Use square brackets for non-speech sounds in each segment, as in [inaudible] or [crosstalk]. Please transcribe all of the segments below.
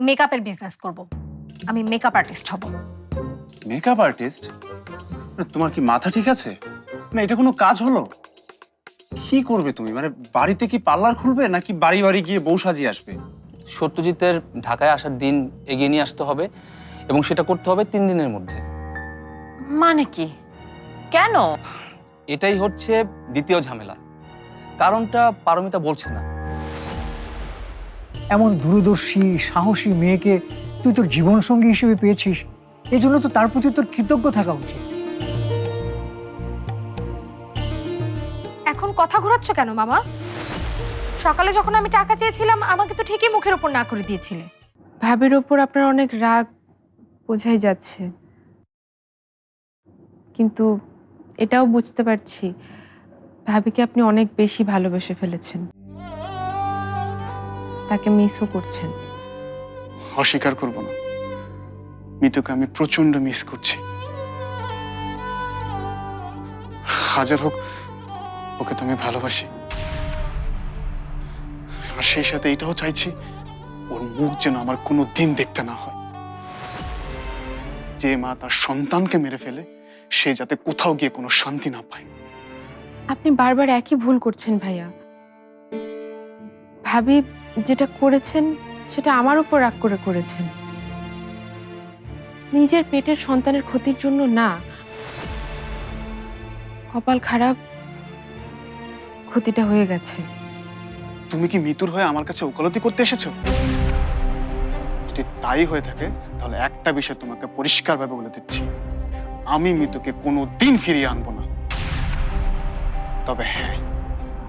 মেকআপের বিজনেস করব। আমি মেকআপ আর্টিস্ট হব। মেকআপ আর্টিস্ট তোমার কি মাথা ঠিক আছে? না এটা কোনো কাজ হলো? কি করবে তুমি? মানে বাড়িতে কি পার্লার খুলবে নাকি বাড়ি বাড়ি গিয়ে বউ সাজিয়ে আসবে? সত্যজিতের ঢাকায় আসার দিন এগিয়ে নিয়ে আসতে হবে এবং সেটা করতে হবে তিন দিনের মধ্যে। মানে কি? কেন? এটাই হচ্ছে দ্বিতীয় ঝামেলা। কারণটা পারমিতা বলছে না। এমন দূরদর্শী সাহসী মেয়েকে তুই তোর জীবনসঙ্গী হিসেবে পেয়েছিস এই জন্য তো তার প্রতি তোর কৃতজ্ঞ থাকা উচিত। এখন কথা ঘোরাচ্ছ কেন মামা? সকালে যখন আমি টাকা চেয়েছিলাম আমাকে তো ঠিকই মুখের ওপর না করে দিয়েছিলে। ভাবের ওপর আপনার অনেক রাগ বোঝাই যাচ্ছে। কিন্তু এটাও বুঝতে পারছি ভাবিকে আপনি অনেক বেশি ভালোবেসে ফেলেছেন। তাকে মিসও করছেন। অস্বীকার করব না। মিতুকে আমি প্রচণ্ড মিস করছি। হাজার হোক ওকে তো আমি ভালোবাসি। আর সেই সাথে এটাও চাইছি ওর মুখ যেন আমার কোনো দিন দেখতে না হয়। যে মা তার সন্তানকে মেরে ফেলে সে যাতে কোথাও গিয়ে কোনো শান্তি না পায়। আপনি বারবার একই ভুল করছেন ভাইয়া। ভাবি যেটা করেছেন, সেটা আমার উপর রাগ করে করেছেন। নিজের পেটের সন্তানের ক্ষতির জন্য না। কপাল খারাপ, ক্ষতিটা হয়ে গেছে। তুমি কি মিতুর হয়ে আমার কাছে ওকালতি করতে এসেছ? যদি তাই হয়ে থাকে, তাহলে একটা বিষয় তোমাকে পরিষ্কারভাবে বলে দিচ্ছি। আমি মিতুকে কোনো দিন ফিরিয়ে আনব না। তবে হ্যাঁ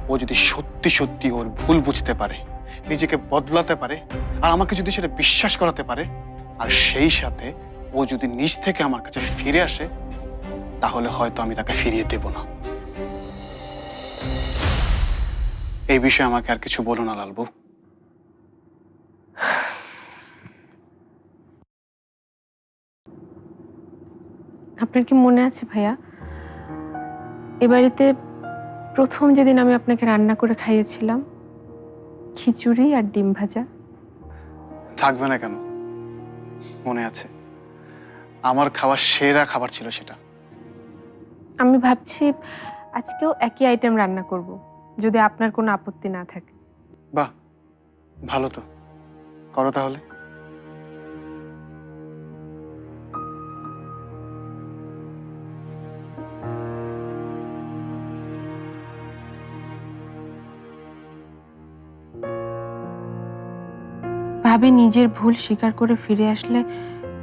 ও যদি সত্যি সত্যি ওর ভুল বুঝতে পারে, নিজেকে বদলাতে পারে, আর আমাকে যদি সেটা বিশ্বাস করাতে পারে, আর সেই সাথে ও যদি নিজ থেকে আমার কাছে ফিরে আসে, তাহলে হয়তো আমি তাকে ফিরিয়ে দেব না। এই বিষয়ে আমাকে আর কিছু বলো না, লালবু। আপনার কি মনে আছে ভাইয়া? এ বাড়িতে প্রথম যেদিন আমি আপনাকে রান্না করে খাইয়েছিলাম খিচুড়ি আর ডিম ভাজা। থাকবে না কেন? মনে আছে। আমার খাবার সেরা খাবার ছিল সেটা। আমি ভাবছি আজকেও একই আইটেম রান্না করব যদি আপনার কোনো আপত্তি না থাকে। বাহ ভালো তো। করো তাহলে। ভাবি নিজের ভুল স্বীকার করে ফিরে আসলে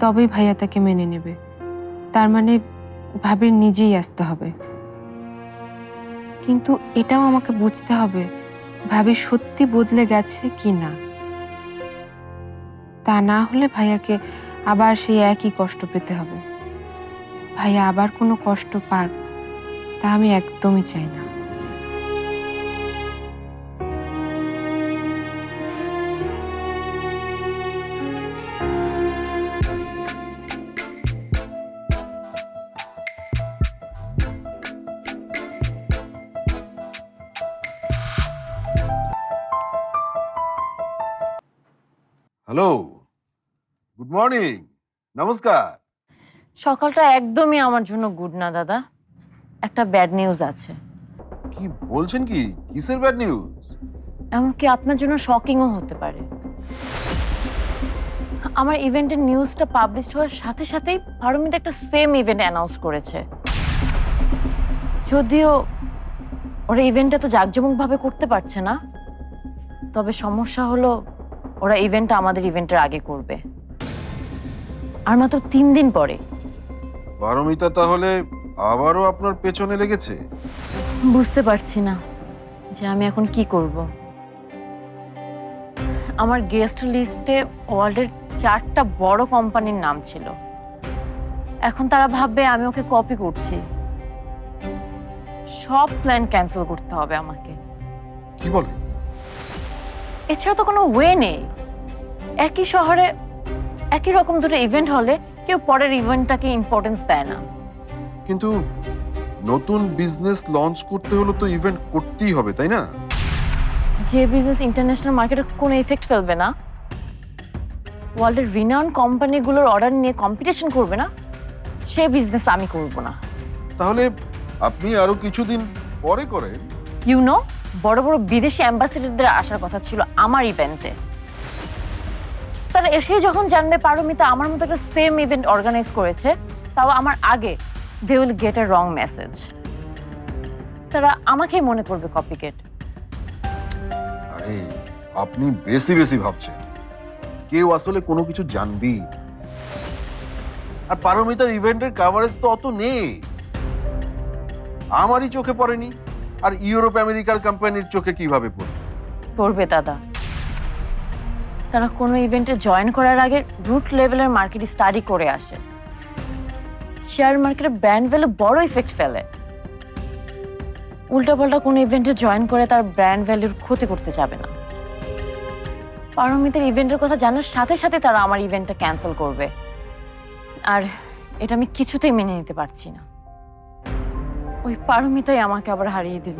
তবেই ভাইয়া তাকে মেনে নেবে। তার মানে ভাবির নিজেই আসতে হবে। কিন্তু এটাও আমাকে বুঝতে হবে, ভাবি সত্যি বদলে গেছে কি না। তা না হলে ভাইয়াকে আবার সেই একই কষ্ট পেতে হবে। ভাইয়া আবার কোনো কষ্ট পাক, তা আমি একদমই চাই না। হ্যালো গুড মর্নিং নমস্কার সকালটা একদমই আমার জন্য গুড না দাদা। একটা ব্যাড নিউজ আছে। কি বলছেন কি? কিসের ব্যাড নিউজ এমনকি আপনার জন্য শকিংও হতে পারে। আমার ইভেন্টের নিউজটা পাবলিশ হওয়ার সাথে সাথেই পারমিতা একটা সেম ইভেন্ট অ্যানাউন্স করেছে। যদিও ওরা ইভেন্টটা তো জাঁকজমকভাবে করতে পারছে না তবে সমস্যা হলো ওরা ইভেন্টটা আমাদের ইভেন্টের আগে করবে। আর মাত্র তিন দিন পরে। পারমিতা তাহলে আবারও আপনার পেছনে লেগেছে? বুঝতে পারছি না যে আমি এখন কি করব। আমার গেস্ট লিস্টে ওয়ার্ল্ডের চারটা বড় কোম্পানির নাম ছিল। এখন তারা ভাববে আমি ওকে কপি করছি। সব প্ল্যান ক্যান্সেল করতে হবে আমাকে। কি বলে? এছাড়া তো কোনো ওয়ে নেই। একই শহরে একই রকম দুটো ইভেন্ট হলে কেউ পরের ইভেন্টটাকে ইম্পর্টেন্স দেয় না। কিন্তু নতুন বিজনেস লঞ্চ করতে হলে তো ইভেন্ট করতেই হবে তাই না? যে বিজনেস ইন্টারন্যাশনাল মার্কেটে কোনো ইফেক্ট ফেলবে না। ওয়ার্ল্ডের রিনাউন কোম্পানিগুলোর অর্ডার নিয়ে কম্পিটিশন করবে না। সে বিজনেস আমি করব না। তাহলে আপনি আরও কিছুদিন পরে করেন। ইউ নো বড় বড় বিদেশি অ্যাম্বাসেডারদের আসার কথা ছিল আমার ইভেন্টে তারা এসেই যখন জানবে পারমিতা আমার মতো একটা সেম ইভেন্ট অর্গানাইজ করেছে, তাও আমার আগে they will get a wrong message তারা আমাকেই মনে করবে কপিকেট আরে, আপনি বেশি বেশি ভাবছেন। কেউ আসলে কোনো কিছু জানবি আর পারমিতার ইভেন্টের কাভারেজ তো অত নেই। আমারই চোখে পড়েনি। আর ইউরোপ আমেরিকার কোম্পানির চোখে কীভাবে পড়বে? করবে দাদা। তারা কোনো ইভেন্টে জয়েন করার আগে রুট লেভেলের মার্কেট স্টাডি করে আসে। শেয়ার মার্কেটে ব্র্যান্ড ভ্যালু বড় ইফেক্ট ফেলে। উল্টাপাল্টা কোনো ইভেন্টে জয়েন করে তার ব্র্যান্ড ভ্যালুর ক্ষতি করতে যাবে না। পারমিতের ইভেন্টের কথা জানার সাথে সাথে তারা আমার ইভেন্টটা ক্যান্সেল করবে। আর এটা আমি কিছুতেই মেনে নিতে পারছি না। ওই পারমিতাই আমাকে আবার হারিয়ে দিল।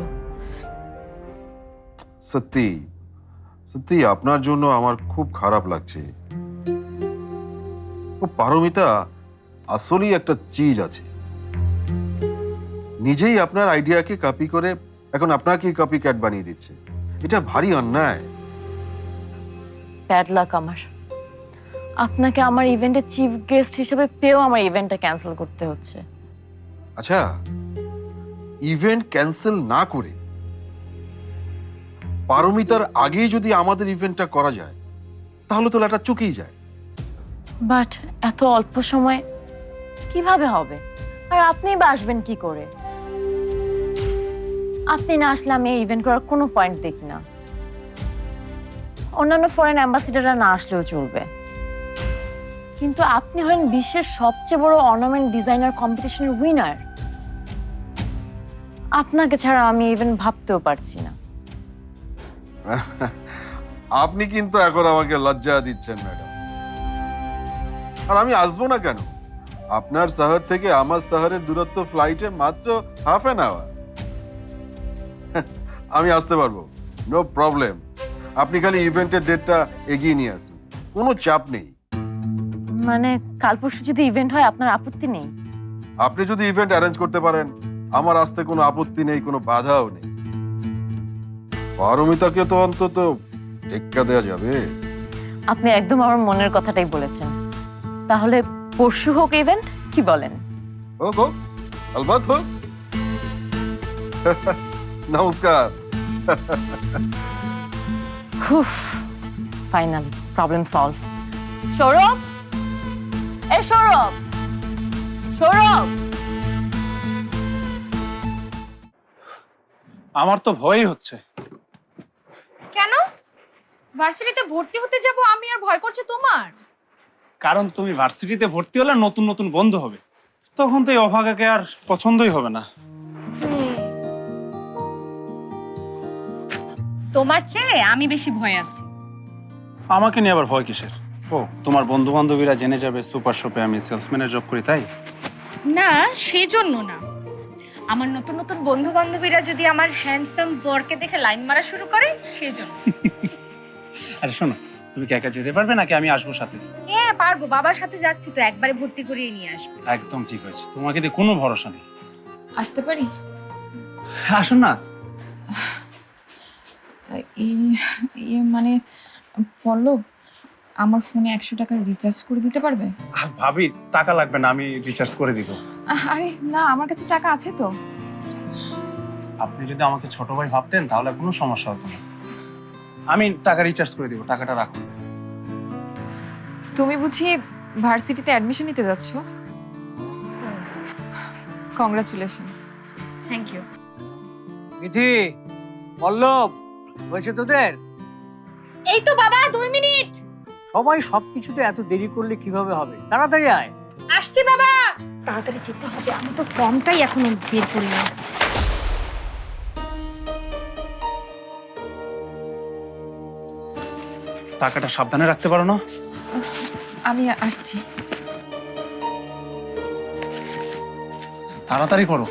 সত্যি সত্যি আপনার জন্য আমার খুব খারাপ লাগছে। ও পারমিতা আসলেই একটা চিজ আছে। নিজেই আপনার আইডিয়াকে কপি করে এখন আপনাকে কপি ক্যাট বানিয়ে দিচ্ছে। এটা ভারী অন্যায়। ব্যাড লাক আমার। আপনাকে আমার ইভেন্টে চিফ গেস্ট হিসেবে পেয়েও আমার ইভেন্টটা ক্যান্সেল করতে হচ্ছে। আচ্ছা ইভেন্ট ক্যান্সেল না করে, পারমিতার আগেই যদি আমাদের ইভেন্টটা করা যায়, তাহলে তো লাটা চুকেই যায়। বাট এত অল্প সময় কীভাবে হবে? আর আপনি বা আসবেন কি করে? আপনি না আসলে আমি ইভেন্ট করার কোনো পয়েন্ট দেখি না। অন্যান্য ফরেন অ্যাম্বাসিডাররা না আসলেও চলবে। কিন্তু আপনি হলেন বিশ্বের সবচেয়ে বড় অর্নামেন্ট ডিজাইনার কম্পিটিশনের উইনার আপনাকে ছাড়া আমি ইভেন্ট ভাবতেও পারছি না। [laughs] আপনি কিন্তু এখন আমাকে লজ্জা দিচ্ছেন ম্যাডাম। আর আমি আসব না কেন? আপনার শহর থেকে আমার শহরের দূরত্ব ফ্লাইটে মাত্র হাফ অ্যান আওয়ার আমি আসতে পারব। নো প্রবলেম আপনি খালি ইভেন্টের ডেটটা এগিয়ে নিয়ে আসুন। কোনো চাপ নেই। মানে কাল পরশু যদি ইভেন্ট হয় আপনার আপত্তি নেই? আপনি যদি ইভেন্ট অ্যারেঞ্জ করতে পারেন আমার আসতে কোনো আপত্তি নেই কোনো বাধাও নেই। পারমিতাকে তো অন্তত টেক্কা দেওয়া যাবে। আপনি একদম আমার মনের কথাটাই বলেছেন। তাহলে পরশু হোক ইভেন্ট কি বলেন? হোক হোক আলবাত হোক। নমস্কার। Final problem solve Sourav? এ সৌরভ! সৌরভ! আমার তো ভয়ই হচ্ছে। কেন? ভার্সিটিতে ভর্তি হতে যাব আমি আর ভয় করছে তোমার? কারণ তুমি ভার্সিটিতে ভর্তি হলে নতুন নতুন বন্ধু হবে। তখন তো এই অভাগাকে আর পছন্দই হবে না। তোমার চেয়ে আমি বেশি ভয় আছি। আমাকে নিয়ে আবার ভয় কিসের? ও তোমার বন্ধু বান্ধবীরা জেনে যাবে সুপার শপে আমি সেলসম্যানের জব করি তাই? না সেজন্য না। আমার নতুন নতুন বন্ধু বান্ধবীরা যদি আমার হ্যান্ডসাম বরকে দেখে লাইন মারা শুরু করে সেজন্য আরে শোনো তুমি কি একা যেতে পারবে নাকি আমি আসব সাথে? হ্যাঁ পারব বাবার সাথে যাচ্ছি তো একবারে ভর্তি করিয়ে নিয়ে আসব। একদম ঠিক হয়েছে তোমাকে দিয়ে কোনো ভরসা নেই। আসতে পারি? আসুন না। এই- ইয়ে মানে পল্লব আমার ফোনে একশো টাকার রিচার্জ করে দিতে পারবে? আহ, ভাবি টাকা লাগবে না আমি রিচার্জ করে দিব। আহ, আরে না আমার কাছে টাকা আছে তো। আপনি যদি আমাকে ছোট ভাই ভাবতেন তাহলে কোনো সমস্যা হতো না। আমি টাকা রিচার্জ করে দিব টাকাটা রাখুন। তুমি বুঝি ভার্সিটিতে অ্যাডমিশন নিতে যাচ্ছ? Congratulations thank you Mithi Pallab হয়েছে তোদের? এই তো বাবা দুই মিনিট। সবাই সবকিছুতে এত দেরি করলে কীভাবে হবে? তাড়াতাড়ি আয়। আসছি বাবা। তাড়াতাড়ি যেতে হবে আমি তো ফর্মটাই এখনও বের করি না। টাকাটা সাবধানে রাখতে পারো না? আমি আসছি। তাড়াতাড়ি করো।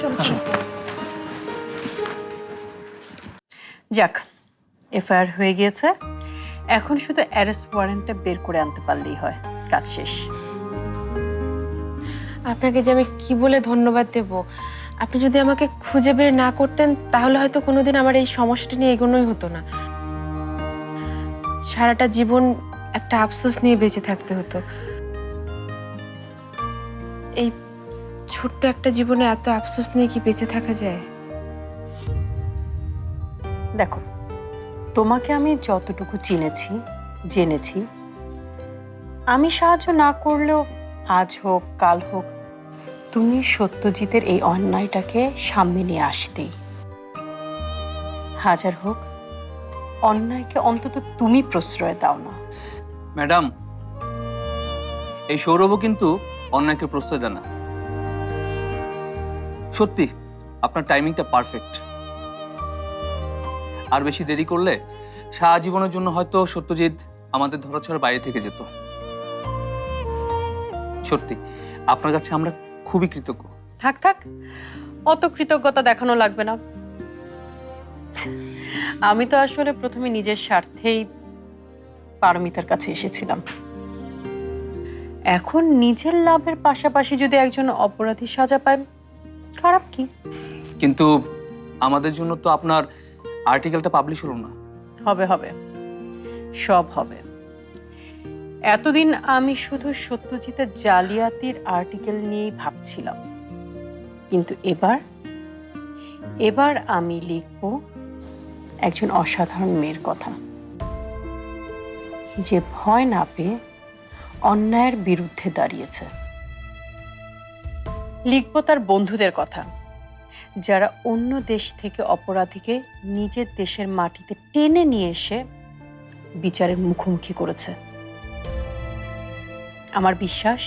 চলো চলো। যাক এফআইআর হয়ে গিয়েছে। এখন শুধু অ্যারেস্ট ওয়ারেন্টটা বের করে আনতে পারলেই হয়। কাজ শেষ। আপনাকে যে আমি কি বলে ধন্যবাদ দেব? আপনি যদি আমাকে খুঁজে বের না করতেন তাহলে হয়তো কোনোদিন আমার এই সমস্যাটা নিয়ে এগোনোই হতো না। সারাটা জীবন একটা আফসোস নিয়ে বেঁচে থাকতে হতো। এই ছোট্ট একটা জীবনে এত আফসোস নিয়ে কি বেঁচে থাকা যায়? দেখো তোমাকে আমি যতটুকু চিনেছি, জেনেছি, আমি সাহায্য না করলেও আজ হোক, কাল হোক, তুমি সত্যজিতের এই অন্যায়টাকে সামনে নিয়ে আসতেই। হাজার হোক, অন্যায়কে অন্তত তুমি প্রশ্রয় দাও না। ম্যাডাম, এই সৌরভও কিন্তু অন্যায়কে প্রশ্রয় দেয় না। সত্যি, আপনার টাইমিংটা পারফেক্ট আর বেশি দেরি করলে সারা জীবনের জন্য হয়তো সত্যজিৎ আমাদের ধরাছোঁয়ার বাইরে থেকে যেত। সত্যি আপনার কাছে আমরা খুবই কৃতজ্ঞ। থাক থাক। অত কৃতজ্ঞতা দেখানো লাগবে না। আমি তো আসলে প্রথমে নিজের স্বার্থেই পারমিতার কাছে এসেছিলাম। এখন নিজের লাভের পাশাপাশি যদি একজন অপরাধী সাজা পায় খারাপ কি? কিন্তু আমাদের জন্য তো আপনার আর্টিকেলটা পাবলিশ হলো না। হবে হবে। সব হবে। এতদিন আমি শুধু সত্যজিতের জালিয়াতির আর্টিকেল নিয়েই ভাবছিলাম। কিন্তু এবার এবার আমি লিখব একজন অসাধারণ মেয়ের কথা। যে ভয় না পেয়ে অন্যায়ের বিরুদ্ধে দাঁড়িয়েছে। লিখব তার বন্ধুদের কথা। যারা অন্য দেশ থেকে অপরাধীকে নিজের দেশের মাটিতে টেনে নিয়ে এসে বিচারের মুখোমুখি করেছে। আমার বিশ্বাস,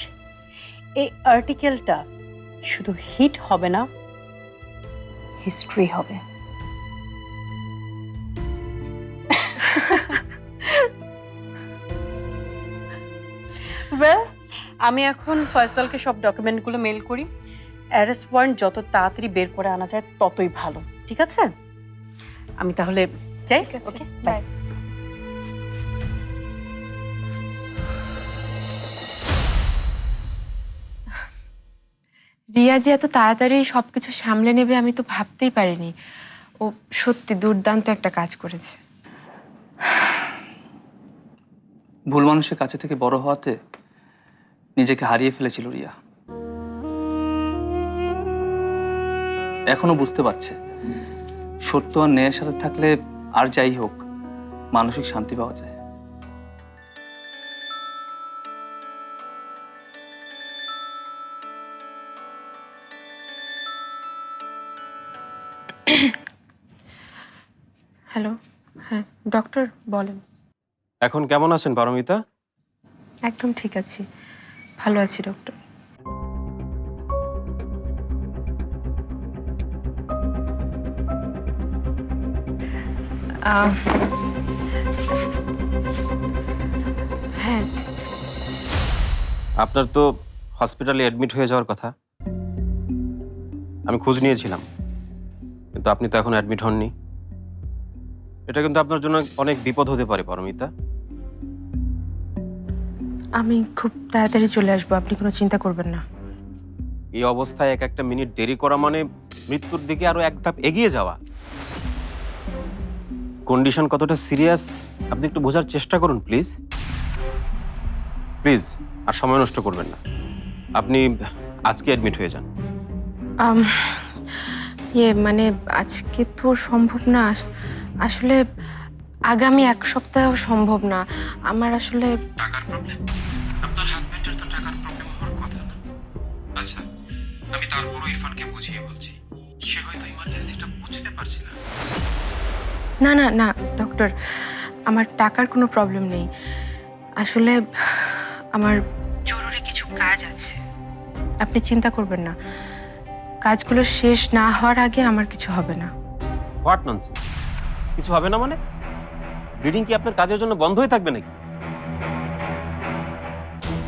এই আর্টিকেলটা শুধু হিট হবে না, হিস্ট্রি হবে। আমি এখন ফয়সালকে সব ডকুমেন্টগুলো মেল করি। অ্যারেস্ট ওয়ারেন্ট যত তাড়াতাড়ি বের করে আনা যায় ততই ভালো। ঠিক আছে? আমি তাহলে যাই ওকে? বাই রিয়া যে এত তাড়াতাড়ি সবকিছু সামলে নেবে আমি তো ভাবতেই পারিনি। ও সত্যি দুর্দান্ত একটা কাজ করেছে। ভুল মানুষের কাছে থেকে বড় হওয়াতে নিজেকে হারিয়ে ফেলেছিল রিয়া। এখনও বুঝতে পারছে। সত্য আর ন্যায়ের সাথে থাকলে আর যাই হোক মানসিক শান্তি পাওয়া যায়। হ্যালো হ্যাঁ ডক্টর বলেন। এখন কেমন আছেন পারমিতা? একদম ঠিক আছি। ভালো আছি ডক্টর হ্যাঁ। আপনার তো হসপিটালে অ্যাডমিট হয়ে যাওয়ার কথা। আমি খোঁজ নিয়েছিলাম কিন্তু আপনি তো এখন অ্যাডমিট হননি। এটা কিন্তু আপনার জন্য অনেক বিপদ হতে পারে পারমিতা। আমি খুব তাড়াতাড়ি চলে আসব আপনি কোনো চিন্তা করবেন না। এই অবস্থায় এক একটা মিনিট দেরি করা মানে মৃত্যুর দিকে আরও এক ধাপ এগিয়ে যাওয়া। কন্ডিশন কতটা সিরিয়াস আপনি একটু বোঝার চেষ্টা করুন প্লিজ প্লিজ আর সময় নষ্ট করবেন না। আপনি আজকে অ্যাডমিট হয়ে যান। আম, ইয়ে মানে আজকে তো সম্ভব না। আসলে আগামী এক সপ্তাহ সম্ভব না। আমার আসলে টাকার প্রবলেম আপনার হাজবেন্ডের তো টাকার প্রবলেম হওয়ার কথা না। আচ্ছা আমি তারপরও ইরফানকে বুঝিয়ে বলছি। সে হয়তো ইমার্জেন্সিটা বুঝতে পারছে না। না না না ডক্টর আমার টাকার কোনো প্রবলেম নেই। আসলে আমার জরুরি কিছু কাজ আছে। আপনি চিন্তা করবেন না। কাজগুলো শেষ না হওয়ার আগে আমার কিছু হবে না। হোয়াট ননসেন্স কিছু হবে না মানে? ব্লিডিং কি আপনার কাজের জন্য বন্ধ হয়ে থাকবে নাকি?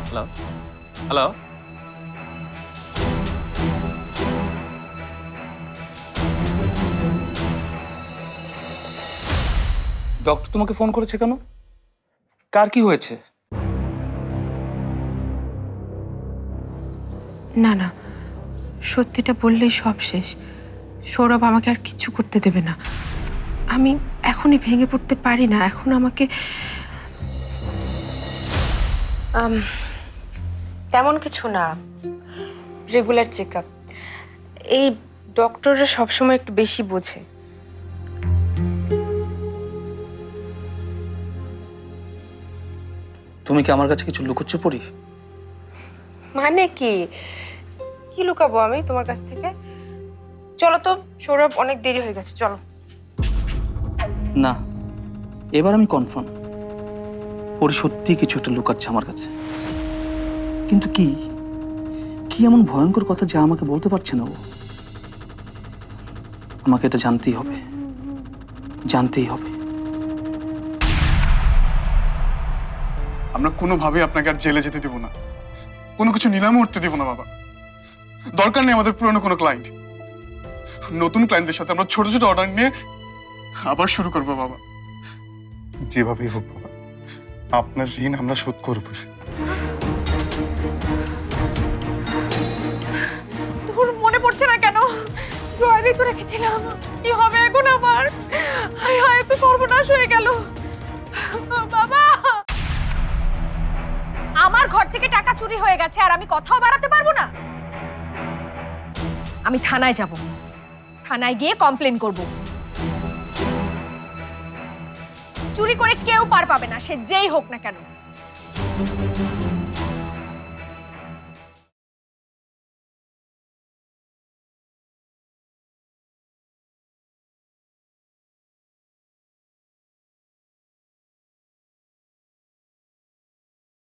হ্যালো হ্যালো ডক্টর তোমাকে ফোন করেছে কেন? কার কি হয়েছে? না না। সত্যিটা বললেই সব শেষ। সৌরভ আমাকে আর কিছু করতে দেবে না। আমি এখনই ভেঙে পড়তে পারি না। এখন আমাকে আম, তেমন কিছু না। রেগুলার চেক আপ এই ডক্টররা সবসময় একটু বেশি বোঝে। তুমি কি আমার কাছে কিছু লুকোচ্ছ পড়ি মানে কি? কি লুকাবো আমি তোমার কাছ থেকে? চলো তো সৌরভ অনেক দেরি হয়ে গেছে চলো। না এবার আমি কনফার্ম পরি সত্যি কিছু একটা লুকাচ্ছে আমার কাছে। কিন্তু কি? কি এমন ভয়ঙ্কর কথা যা আমাকে বলতে পারছে না ও? আমাকে এটা জানতেই হবে। জানতেই হবে। আমরা কোনোভাবেই আপনাকে আর জেলে যেতে দিব না। কোনো কিছু নিলামে উঠতে দিব না, বাবা। দরকার নেই আমাদের পুরনো কোনো ক্লায়েন্ট নতুন ক্লায়েন্টদের সাথে আমরা ছোট ছোট অর্ডার নিয়ে আবার শুরু করব, বাবা। যেভাবেই হোক, বাবা, আপনার ঋণ আমরা শোধ করব। মনে পড়ছে না কেন? রেখেছিলাম। কি হবে এখন আমার? হায় তো সর্বনাশ হয়ে গেল। বাবা টাকা চুরি হয়ে গেছে আর আমি কথাও বাড়াতে পারব না। আমি থানায় যাব। থানায় গিয়ে কমপ্লেন করব। চুরি করে কেউ পার পাবে না, সে যেই হোক না কেন।